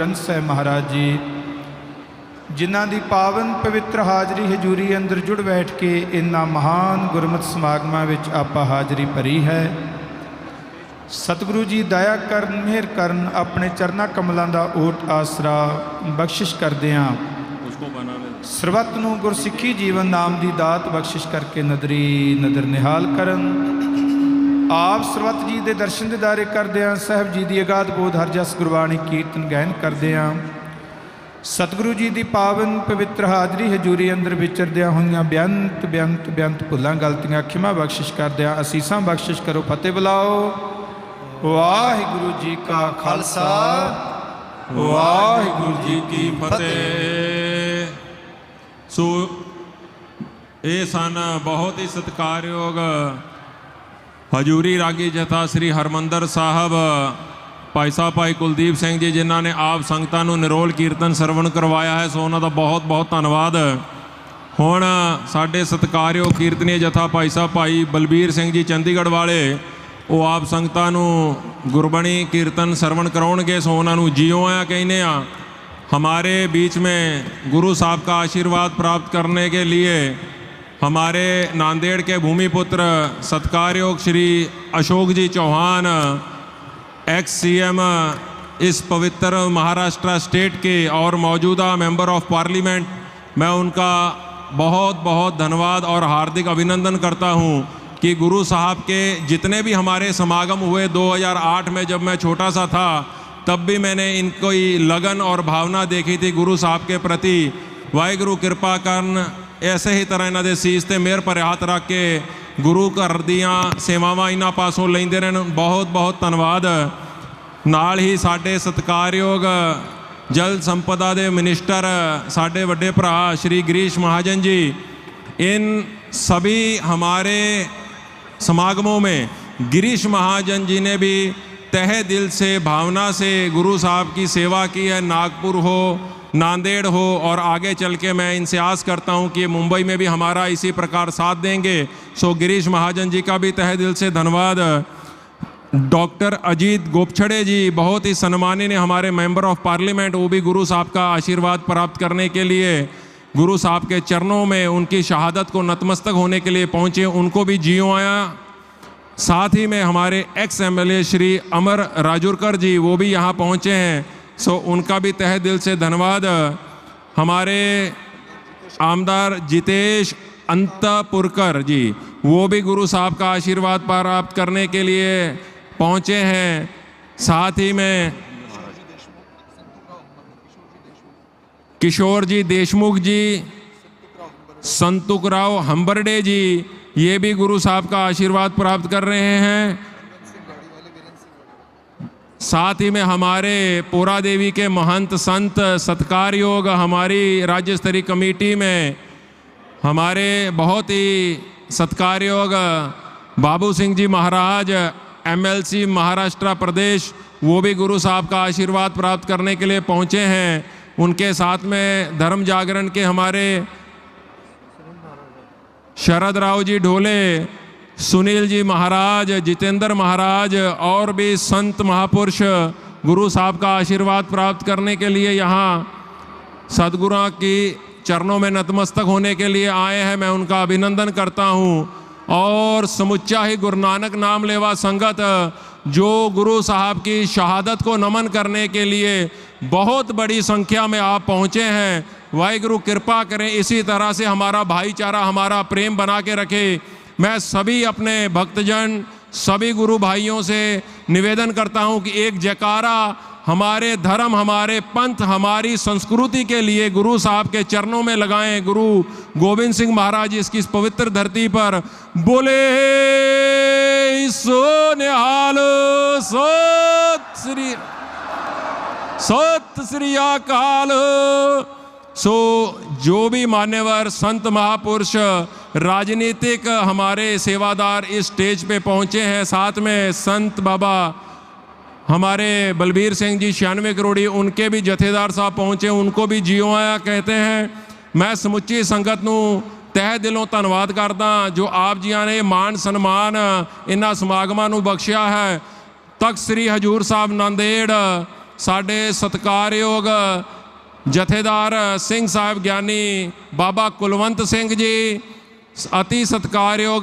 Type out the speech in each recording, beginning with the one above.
ਗ੍ਰੰਥ ਸਾਹਿਬ ਮਹਾਰਾਜ ਜੀ, ਜਿਨ੍ਹਾਂ ਦੀ ਪਾਵਨ ਪਵਿੱਤਰ ਹਾਜ਼ਰੀ ਹਜ਼ੂਰੀ ਅੰਦਰ ਜੁੜ ਬੈਠ ਕੇ ਇਨ੍ਹਾਂ ਮਹਾਨ ਗੁਰਮਤ ਸਮਾਗਮਾਂ ਵਿੱਚ ਆਪਾਂ ਹਾਜ਼ਰੀ ਭਰੀ ਹੈ। ਸਤਿਗੁਰੂ ਜੀ, ਦਇਆ ਕਰਨ, ਮਿਹਰ ਕਰਨ, ਆਪਣੇ ਚਰਨਾ ਕਮਲਾਂ ਦਾ ਓਟ ਆਸਰਾ ਬਖਸ਼ਿਸ਼ ਕਰਦੇ ਆਂ ਸਰਬੱਤ ਨੂੰ ਗੁਰਸਿੱਖੀ ਜੀਵਨ ਨਾਮ ਦੀ ਦਾਤ ਬਖਸ਼ਿਸ਼ ਕਰਕੇ ਨਦਰੀ ਨਦਰ ਨਿਹਾਲ ਕਰਨ। ਆਪ ਸਰਬੱਤ ਜੀ ਦੇ ਦਰਸ਼ਨ ਦਿਦਾਰੇ ਕਰਦਿਆਂ ਸਾਹਿਬ ਜੀ ਦੀ ਅਗਾਧ ਬੋਧ ਹਰ ਜਸ ਗੁਰਬਾਣੀ ਕੀਰਤਨ ਗਾਇਨ ਕਰਦਿਆਂ ਸਤਿਗੁਰੂ ਜੀ ਦੀ ਪਾਵਨ ਪਵਿੱਤਰ ਹਾਜ਼ਰੀ ਹਜ਼ੂਰੀ ਅੰਦਰ ਵਿਚਰਦਿਆਂ ਹੋਈਆਂ ਬੇਅੰਤ ਬੇਅੰਤ ਬੇਅੰਤ ਭੁੱਲਾਂ, ਗਲਤੀਆਂ, ਖਿਮਾ ਬਖਸ਼ਿਸ਼ ਕਰਦਿਆਂ ਅਸੀਸਾਂ ਬਖਸ਼ਿਸ਼ ਕਰੋ, ਫਤਿਹ ਬੁਲਾਓ। ਵਾਹਿਗੁਰੂ ਜੀ ਕਾ ਖਾਲਸਾ, ਵਾਹਿਗੁਰੂ ਜੀ ਕੀ ਫਤਿਹ। ਸੋ, ਇਹ ਸਨ ਬਹੁਤ ਹੀ ਸਤਿਕਾਰਯੋਗ ਹਜੂਰੀ ਰਾਗੀ ਜਥਾ ਸ੍ਰੀ ਹਰਮੰਦਰ ਸਾਹਿਬ। ਭਾਈ ਸਾਹਿਬ, ਭਾਈ ਕੁਲਦੀਪ ਸਿੰਘ ਜੀ, ਜਿਨ੍ਹਾਂ ਨੇ ਆਪ ਸੰਗਤਾਂ ਨੂੰ ਨਿਰੋਲ ਕੀਰਤਨ ਸਰਵਣ ਕਰਵਾਇਆ ਹੈ, ਸੋ ਉਹਨਾਂ ਦਾ ਬਹੁਤ ਬਹੁਤ ਧੰਨਵਾਦ। ਹੁਣ ਸਾਡੇ ਸਤਿਕਾਰਯੋਗ ਕੀਰਤਨੀ ਜਥਾ ਭਾਈ ਸਾਹਿਬ, ਭਾਈ ਬਲਬੀਰ ਸਿੰਘ ਜੀ ਚੰਡੀਗੜ੍ਹ ਵਾਲੇ, ਉਹ ਆਪ ਸੰਗਤਾਂ ਨੂੰ ਗੁਰਬਾਣੀ ਕੀਰਤਨ ਸਰਵਣ ਕਰਾਉਣਗੇ, ਸੋ ਉਹਨਾਂ ਨੂੰ ਜੀਓ ਆਇਆ ਕਹਿੰਦੇ ਆ ਹਮਾਰੇ बीच में ਗੁਰੂ ਸਾਹਿਬ का ਆਸ਼ੀਰਵਾਦ ਪ੍ਰਾਪਤ ਕਰਨੇ के लिए हमारे नांदेड़ के भूमिपुत्र सत्कारयोग श्री अशोक जी चौहान एक्स सीएम इस पवित्र महाराष्ट्र स्टेट के और मौजूदा मेंबर ऑफ़ पार्लियामेंट, मैं उनका बहुत बहुत धन्यवाद और हार्दिक अभिनंदन करता हूँ कि गुरु साहब के जितने भी हमारे समागम हुए 2008 में जब मैं छोटा सा था, तब भी मैंने इनको लगन और भावना देखी थी गुरु साहब के प्रति। वाहगुरु, कृपा कर्ण ਐਸੇ ਹੀ ਤਰ੍ਹਾਂ ਇਹਨਾਂ ਦੇ ਸੀਸ ਤੇ ਮਿਹਰ ਭਰੇ ਹੱਥ ਰੱਖ ਕੇ ਗੁਰੂ ਘਰ ਦੀਆਂ ਸੇਵਾਵਾਂ ਇਹਨਾਂ ਪਾਸੋਂ ਲੈਂਦੇ ਰਹਿਣ ਬਹੁਤ ਬਹੁਤ ਧੰਨਵਾਦ ਨਾਲ ਹੀ ਸਾਡੇ ਸਤਿਕਾਰਯੋਗ ਜਲ ਸੰਪਦਾ ਦੇ ਮਿਨਿਸਟਰ ਸਾਡੇ ਵੱਡੇ ਭਰਾ ਸ਼੍ਰੀ ਗਰੀਸ਼ ਮਹਾਜਨ ਜੀ इन सभी हमारे समागमों में गिरीश महाजन जी ने भी तहे दिल से भावना से गुरु साहब की सेवा की है नागपुर हो नांदेड़ हो और आगे चल के मैं इनसे आस करता हूँ कि मुंबई में भी हमारा इसी प्रकार साथ देंगे। सो गिरीश महाजन जी का भी तहे दिल से धन्यवाद। डॉक्टर अजीत गोपछड़े जी, बहुत ही सम्मानीय हमारे मेंबर ऑफ़ पार्लियामेंट, वो भी गुरु साहब का आशीर्वाद प्राप्त करने के लिए, गुरु साहब के चरणों में उनकी शहादत को नतमस्तक होने के लिए पहुँचे, उनको भी जियो आया। साथ ही में हमारे एक्स एमएलए श्री अमर राजूरकर जी, वो भी यहाँ पहुँचे हैं। सो उनका भी तहे दिल से धन्यवाद। हमारे आमदार जितेश अंतपुरकर जी, वो भी गुरु साहब का आशीर्वाद प्राप्त करने के लिए पहुँचे हैं। साथ ही में किशोर जी देशमुख जी, संतुक राव हम्बरडे जी, ये भी गुरु साहब का आशीर्वाद प्राप्त कर रहे हैं। साथ ही में हमारे पोरा देवी के महंत संत सत्कार योग हमारी राज्य स्तरीय कमेटी में हमारे बहुत ही सत्कार योग बाबू सिंह जी महाराज एमएलसी महाराष्ट्र प्रदेश, वो भी गुरु साहब का आशीर्वाद प्राप्त करने के लिए पहुँचे हैं। उनके साथ में धर्म जागरण के हमारे शरद राव जी ढोले सुनील जी महाराज, जितेंद्र महाराज और भी संत महापुरुष गुरु साहब का आशीर्वाद प्राप्त करने के लिए यहाँ सदगुरु की चरणों में नतमस्तक होने के लिए आए हैं। मैं उनका अभिनंदन करता हूँ। और समुच्चा ही गुरु नानक नाम लेवा संगत, जो गुरु साहब की शहादत को नमन करने के लिए बहुत बड़ी संख्या में आप पहुँचे हैं। वाहिगुरु, कृपा करें इसी तरह से हमारा भाईचारा, हमारा प्रेम बना के रखे। मैं सभी अपने भक्तजन, सभी गुरु भाइयों से निवेदन करता हूँ कि एक जयकारा हमारे धर्म, हमारे पंथ, हमारी संस्कृति के लिए गुरु साहब के चरणों में लगाएँ। गुरु गोविंद सिंह महाराज इसकी इस पवित्र धरती पर बोले सो निहाल सत श्री सत श्री अकाल सो जो भी मान्यवर संत महापुरुष राजनीतिक हमारे सेवादार इस स्टेज पे पहुंचे हैं साथ में संत बाबा हमारे बलबीर सिंह जी छियानवे करोड़ी उनके भी जथेदार साहब पहुंचे उनको भी जियो आया कहते हैं मैं ਸਮੁੱਚੀ ਸੰਗਤ ਨੂੰ ਤਹਿ ਦਿਲੋਂ ਧੰਨਵਾਦ ਕਰਦਾ ਜੋ ਆਪ ਜੀਆਂ ਨੇ ਮਾਣ ਸਨਮਾਨ ਇਹਨਾਂ ਸਮਾਗਮਾਂ ਨੂੰ ਬਖਸ਼ਿਆ ਹੈ ਤਖਤ ਸ੍ਰੀ ਹਜੂਰ ਸਾਹਿਬ ਨੰਦੇੜ ਸਾਡੇ ਸਤਿਕਾਰਯੋਗ ਜਥੇਦਾਰ ਸਿੰਘ ਸਾਹਿਬ ਗਿਆਨੀ ਬਾਬਾ ਕੁਲਵੰਤ ਸਿੰਘ ਜੀ ਅਤੀ ਸਤਿਕਾਰਯੋਗ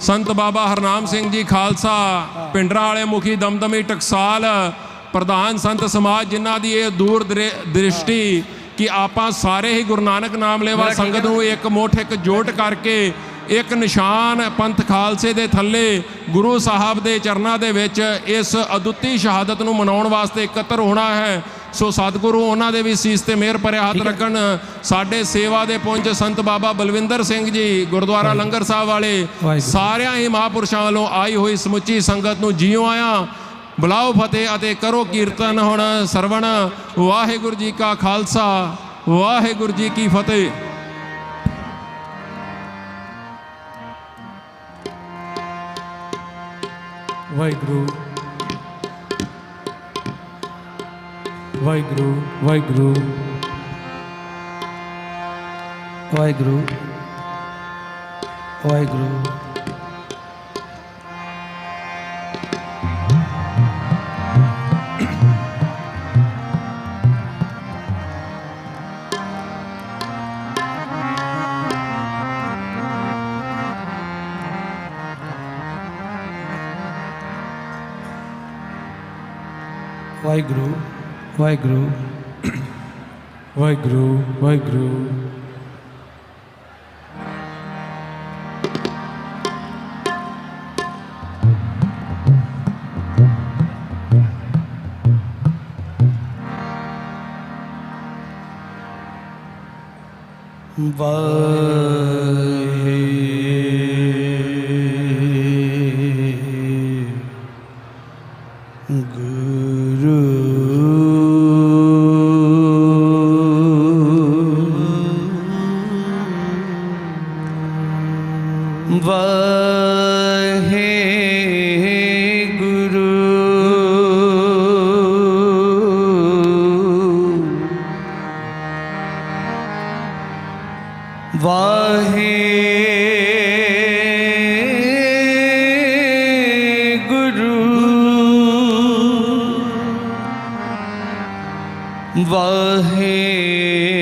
ਸੰਤ ਬਾਬਾ ਹਰਨਾਮ ਸਿੰਘ ਜੀ ਖਾਲਸਾ ਪਿੰਡਰਾਂ ਵਾਲੇ ਮੁਖੀ ਦਮਦਮੀ ਟਕਸਾਲ ਪ੍ਰਧਾਨ ਸੰਤ ਸਮਾਜ ਜਿਨ੍ਹਾਂ ਦੀ ਇਹ ਦੂਰ ਦ੍ਰਿ- ਦ੍ਰਿਸ਼ਟੀ ਕਿ ਆਪਾਂ ਸਾਰੇ ਹੀ ਗੁਰੂ ਨਾਨਕ ਨਾਮ ਲੈਵਾ ਸੰਗਤ ਨੂੰ ਇੱਕ ਮੁੱਠ ਇੱਕ ਜੋਟ ਕਰਕੇ ਇੱਕ ਨਿਸ਼ਾਨ ਪੰਥ ਖਾਲਸੇ ਦੇ ਥੱਲੇ ਗੁਰੂ ਸਾਹਿਬ ਦੇ ਚਰਨਾਂ ਦੇ ਵਿੱਚ ਇਸ ਅਦੁੱਤੀ ਸ਼ਹਾਦਤ ਨੂੰ ਮਨਾਉਣ ਵਾਸਤੇ ਇਕੱਤਰ ਹੋਣਾ ਹੈ। ਸੋ ਸਤਿਗੁਰੂ ਉਹਨਾਂ ਦੇ ਵੀ ਸੀਸ ਤੇ ਮਿਹਰ ਭਰਿਆ ਹੱਥ ਰੱਖਣ। ਸਾਡੇ ਸੇਵਾ ਦੇ ਪੁੰਜ ਸੰਤ ਬਾਬਾ ਬਲਵਿੰਦਰ ਸਿੰਘ ਜੀ ਗੁਰਦੁਆਰਾ ਲੰਗਰ ਸਾਹਿਬ ਵਾਲੇ। ਸਾਰਿਆਂ ਹੀ ਮਹਾਪੁਰਸ਼ਾਂ ਵੱਲੋਂ ਆਈ ਹੋਈ ਸਮੁੱਚੀ ਸੰਗਤ ਨੂੰ ਜੀਓ ਆਇਆ। ਬੁਲਾਓ ਫਤਿਹ ਅਤੇ ਕਰੋ ਕੀਰਤਨ ਹੁਣ ਸਰਵਣ। ਵਾਹਿਗੁਰੂ ਜੀ ਕਾ ਖਾਲਸਾ ਵਾਹਿਗੁਰੂ ਜੀ ਕੀ ਫਤਿਹ। ਵਾਹਿਗੁਰੂ। ਵਾਹਿਗੁਰੂ ਵਾਹਿਗੁਰੂ ਵਾਹਿਗੁਰੂ ਵਾਹਿਗੁਰੂ ਵਾਹਿਗੁਰੂ ਵਾਹਿਗੁਰੂ ਵਾਹਿਗੁਰੂ ਵਾਹਿਗੁਰੂ ਵਾਹਿ vợ hiền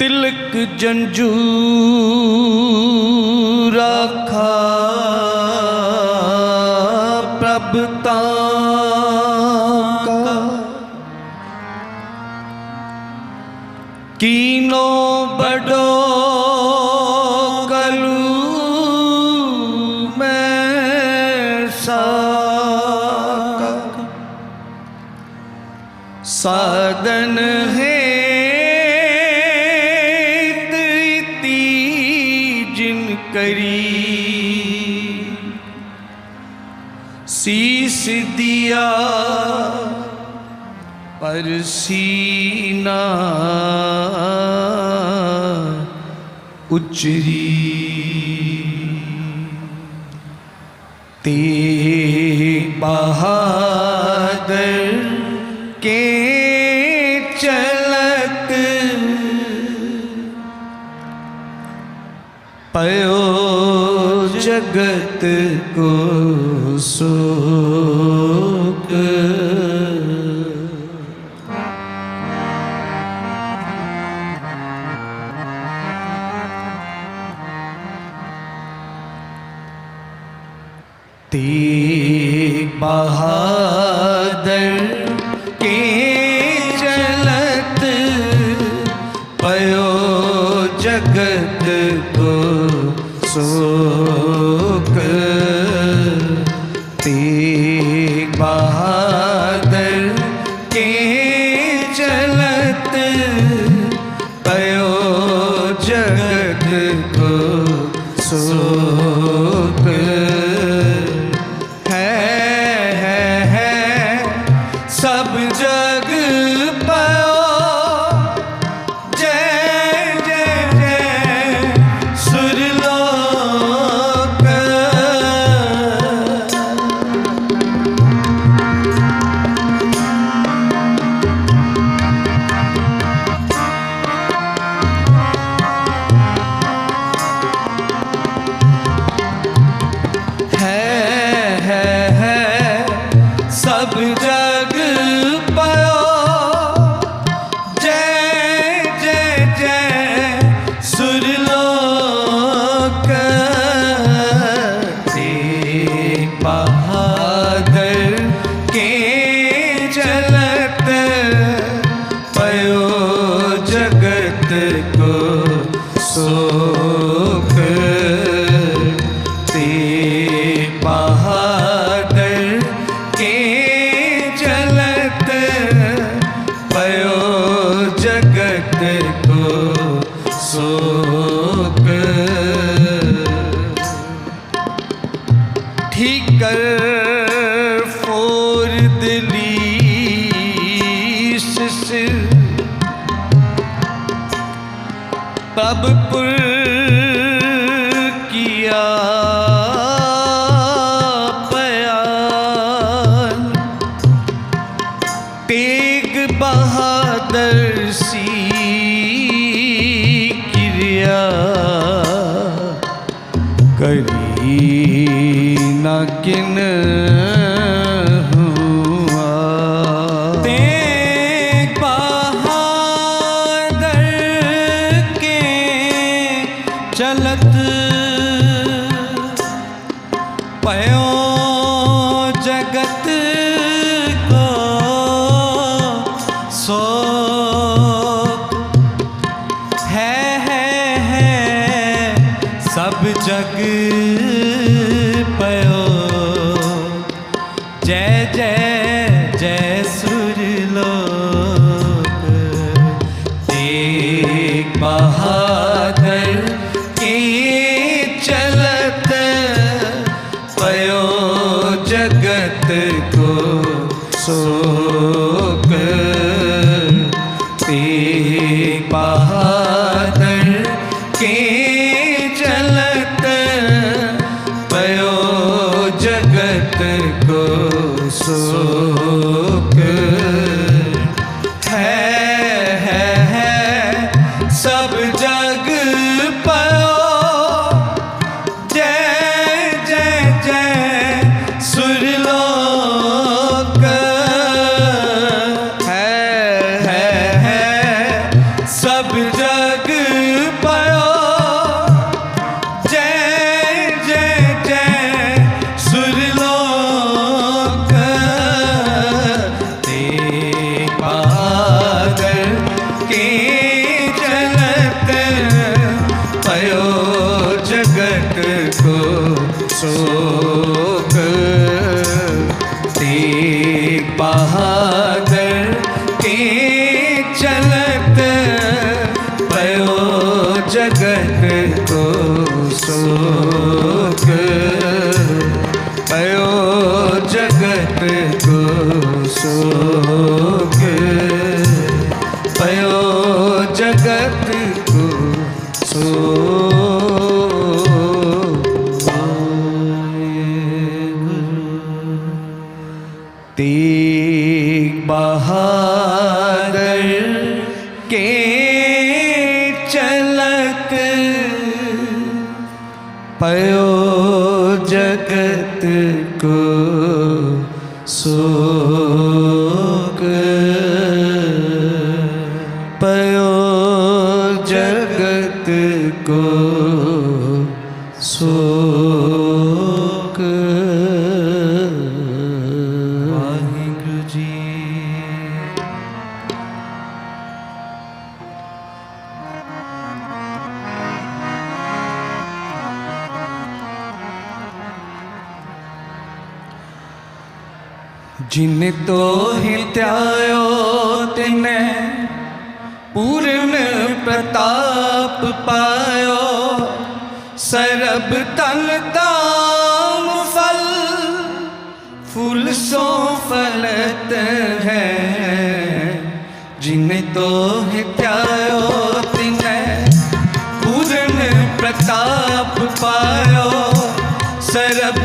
ਤਿਲਕ ਜੰਜੂ ਰਾਖਾ। सीस दिया पर सीना उचरी। ते बहादर के चलत पयो जगत को ਸੁਖ ਤੇ ਬਹਾਦਰ कर Oh. जिन तो हित्यायो तिने पूर्ण प्रताप पायो। सरब तन दाम फल फूल सो फलत है। जिन तो हित्यायो तिने पूर्ण प्रताप पायो। सरब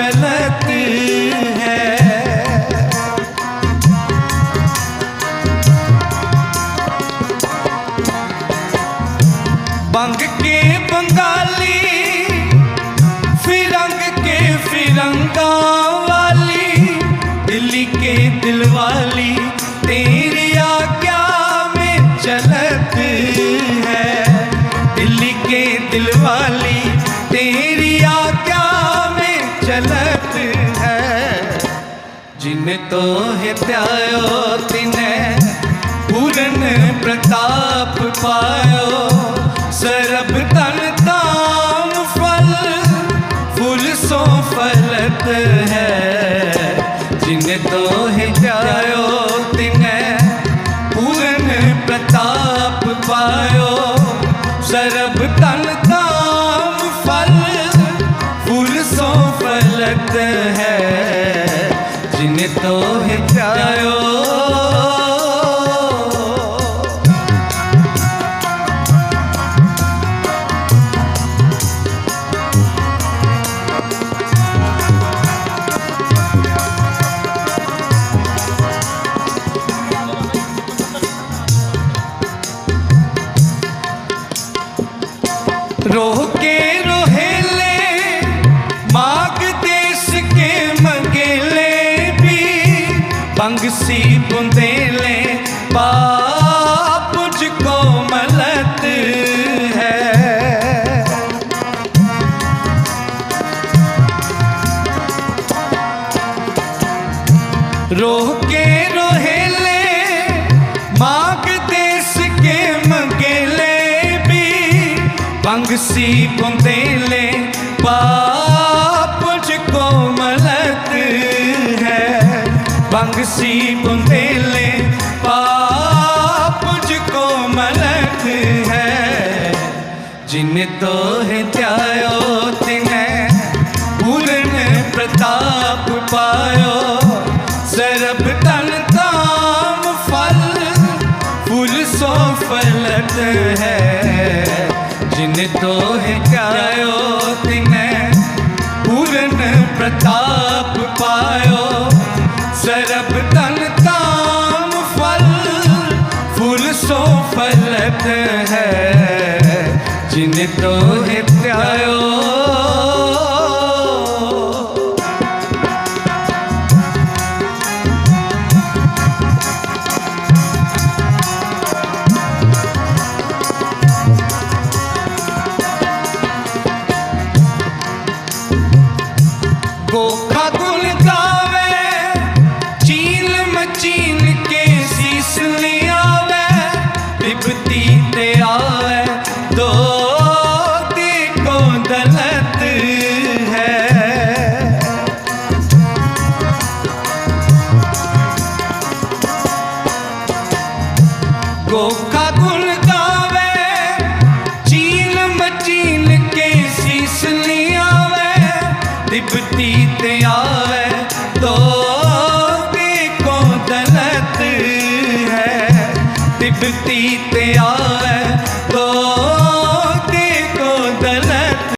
Angela. ਧਿਆਇਓ ਤਿਨੇ ਪੂਰਨ ਪ੍ਰਤਾਪ ਪਾਇਓ। ਸਰਬ ਤਨ ਤਾਮ ਫਲ ਫੁੱਲ ਸੋ ਫਲਤ ਹੈ। बंगसी बुंदेले बापुज को मलत है। रोह के रोहेले देश के मंगेले भी। बंगसी बुंदेले बंगसी बुंदेले बापुज को मलत है। जिन तो हित्यायो तिने पूर्ण प्रताप पायो। सरब तन ताम फल, फूल सो फलत है। जिन तो हित्यायो तिने पूर्ण प्रताप पायो। ਸਰਬ ਤਨ ਤਾਮ ਫਲ ਫੁੱਲ ਸੋ ਫਲਤ ਹੈ। ਜਿਨ ਤੋਹਿ ਧਿਆਇਓ ਮੁਕਤੀ ਤੇ ਆ